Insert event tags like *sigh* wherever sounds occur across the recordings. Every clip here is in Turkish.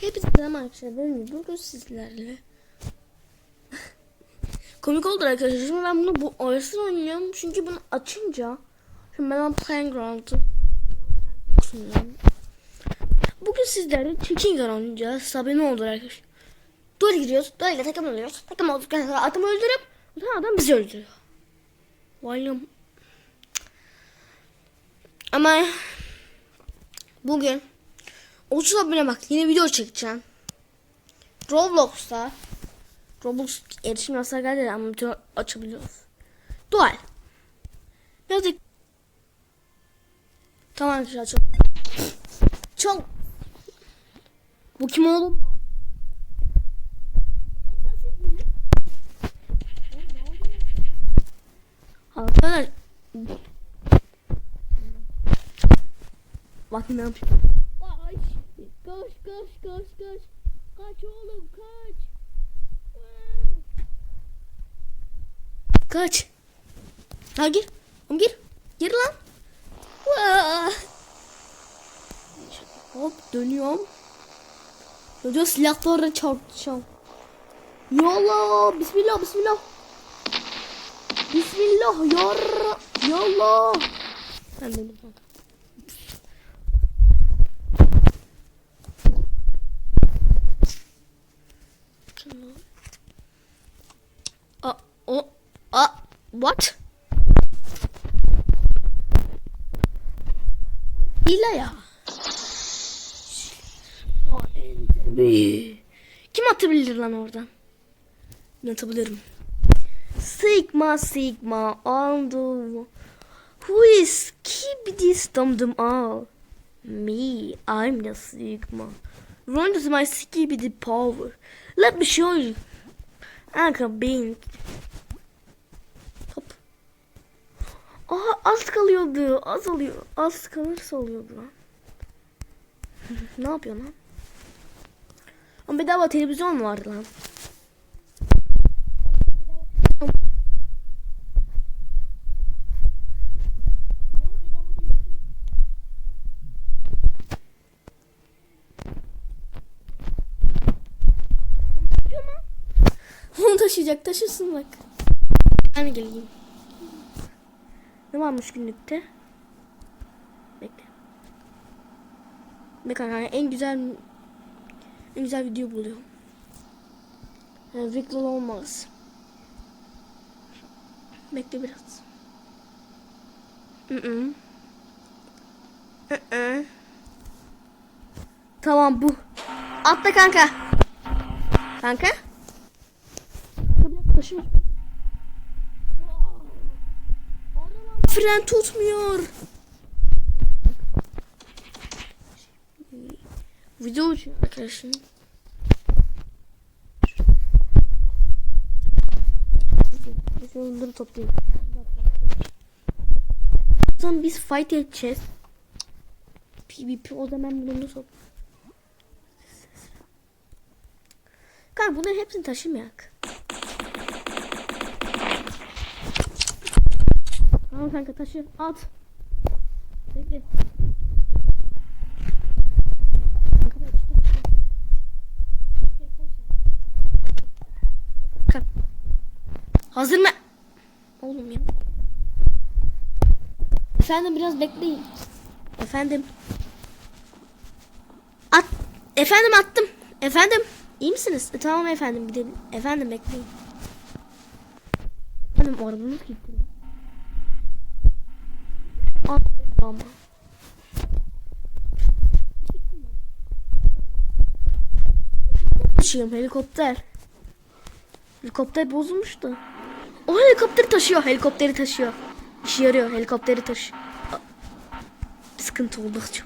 Hepinize selam arkadaşlar. Ben bugün sizlerle. *laughs* Komik oldu arkadaşlar. Şimdi ben bunu bu arasını oynuyorum. Çünkü bunu açınca. Şimdi ben Playground'u. Bugün sizlerle Chicken Gun oynayacağız. Sabine oldu arkadaşlar. Duel giriyoruz. İle takım oluyoruz. Takım olduktan sonra adamı öldürüp sonra adam bizi öldürüyor. Volume. Ama bugün 30 abone bak yeni video çekeceğim. Roblox'ta Roblox erişim yasağı geldi ama açabiliyoruz. Dual. Birazcık Tamam arkadaşlar çok Çok Bu kim oğlum? Arkadaşlar Bak ne yapıyor? Kaç, kaç, kaç, kaç, oğlum, kaç. Kaç. Ha gir. Oğlum gir. Gir lan. Vaa. Hop dönüyorum. Dönüyor silahları çarpacağım. Yallah. Bismillah, bismillah. Bismillah. Yarra. Yallah. Ben benim. Uh, oh, uh, what? Hile ya. Kim atabilir lan oradan? Ben atabilirim. Sigma Sigma on the Who is keep this dum dum all? Me, I'm the Sigma. Run to my skibidi power. Let me show you. Anka beyin. Hop. Aha az kalıyordu. Az oluyor. Az kalırsa oluyordu lan. *laughs* ne yapıyorsun lan? Ama bedava televizyon vardı lan. Onu taşıyacak taşısın bak. Ben geleyim. Ne varmış günlükte? Bekle. Bekle kanka en güzel en güzel video buluyorum. Yani Victor olmaz. Bekle biraz. Hı hı. Hı hı. Tamam bu. Atla kanka. Kanka. Taşıyor. Fren tutmuyor. Video arkadaşlar. Bunları toplayayım. O zaman biz fight edeceğiz. PvP o zaman bunu toplayayım. Kanka bunların hepsini taşımayak. Tamam kanka taşı at. Bekle. Hazır mı? Oğlum ya. Efendim biraz bekleyin. Efendim. At. Efendim attım. Efendim. İyi misiniz? E, tamam efendim gidelim. Efendim bekleyin. Efendim arabamız gitti. Ama. Taşıyorum helikopter. Helikopter bozulmuştu. O helikopteri taşıyor. Helikopteri taşıyor. İşe yarıyor. Helikopteri taşı. Aa, Bir sıkıntı oldukça.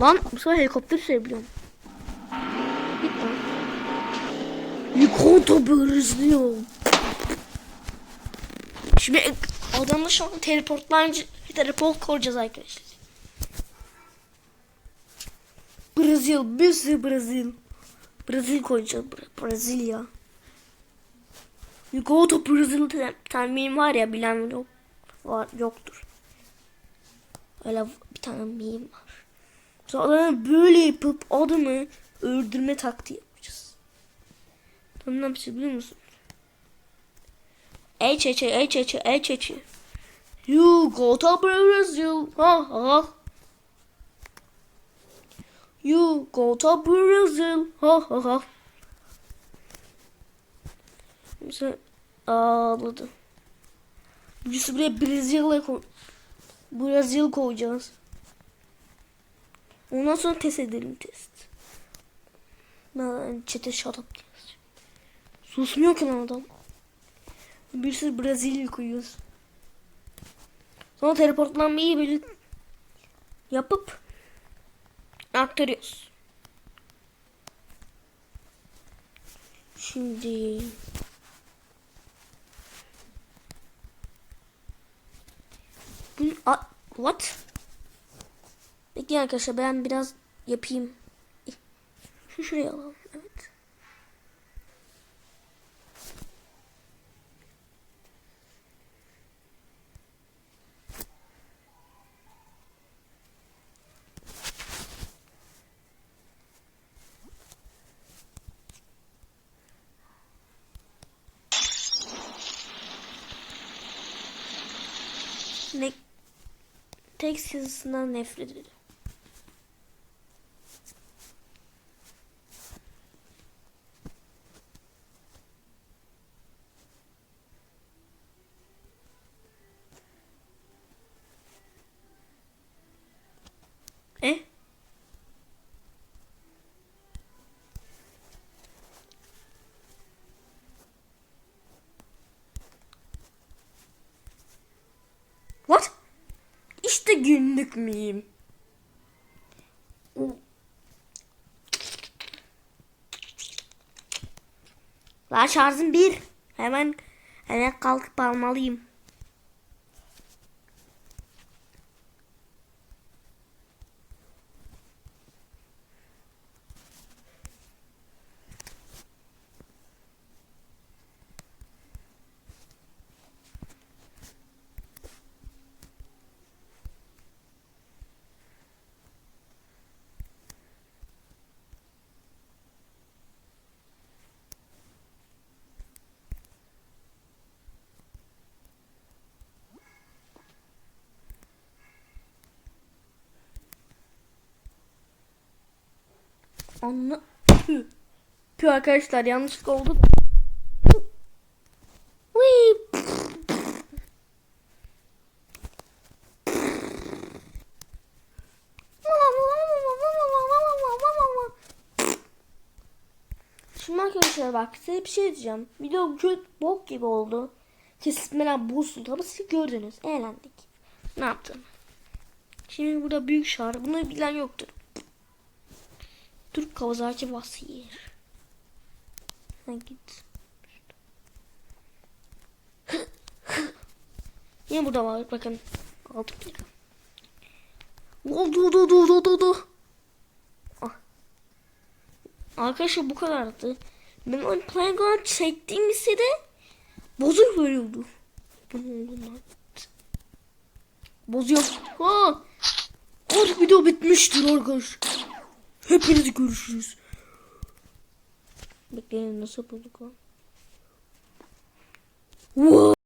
Lan bu sefer helikopteri sürebiliyorum. Git lan. Helikopter hızlıyor. Şimdi adamla şu an teleportlancı teleport koyacağız arkadaşlar. Brezil, bir sürü Brezil. Brezil koyacağız. Bra- Brezilya. You go to Brazil tahminim var ya bilen yok. Var, yoktur. Öyle bir tane meme var. Sonra böyle yapıp adamı öldürme taktiği yapacağız. Tam ne yapacağız biliyor musun? H H H H H H You go to Brazil. Ha ha. You go to Brazil. Ha ha ha. Mesela ağladı. Birisi buraya Brezilya'ya koy. Brezilya koyacağız. Ondan sonra test edelim test. Ben çete yazacağım. Susmuyor ki lan adam. Bir sürü Brezilya koyuyoruz. Sonra teleportlanmayı böyle yapıp aktarıyoruz. Şimdi a, what? Bekleyin arkadaşlar ben biraz yapayım. Şu şuraya alalım. Ne Tek yazısından nefret ederim. E? What? İşte günlük miyim? La şarjım bir. Hemen hemen kalkıp almalıyım. Anla... Püh. Püh arkadaşlar yanlışlık oldu! Şimdi arkadaşlar bak size bir şey diyeceğim. Video kötü bok gibi oldu. Kesitmeler bozuldu ama siz gördünüz. Eğlendik. Ne yaptım? Şimdi burada büyük şarkı. Bunu bilen yoktur. Türk Kawasaki Vasir. Ha git. *laughs* Yine burada var bakın. Altı lira. Oldu du du du du du. Ah. Arkadaşlar bu kadardı. Ben o Playground çektiğim ise de bozuk veriyordu. Bu ne oldu? Bozuyor. Ha! Artık video bitmiştir arkadaşlar. Hepiniz görüşürüz. Bekleyin nasıl bulduk lan? Wow.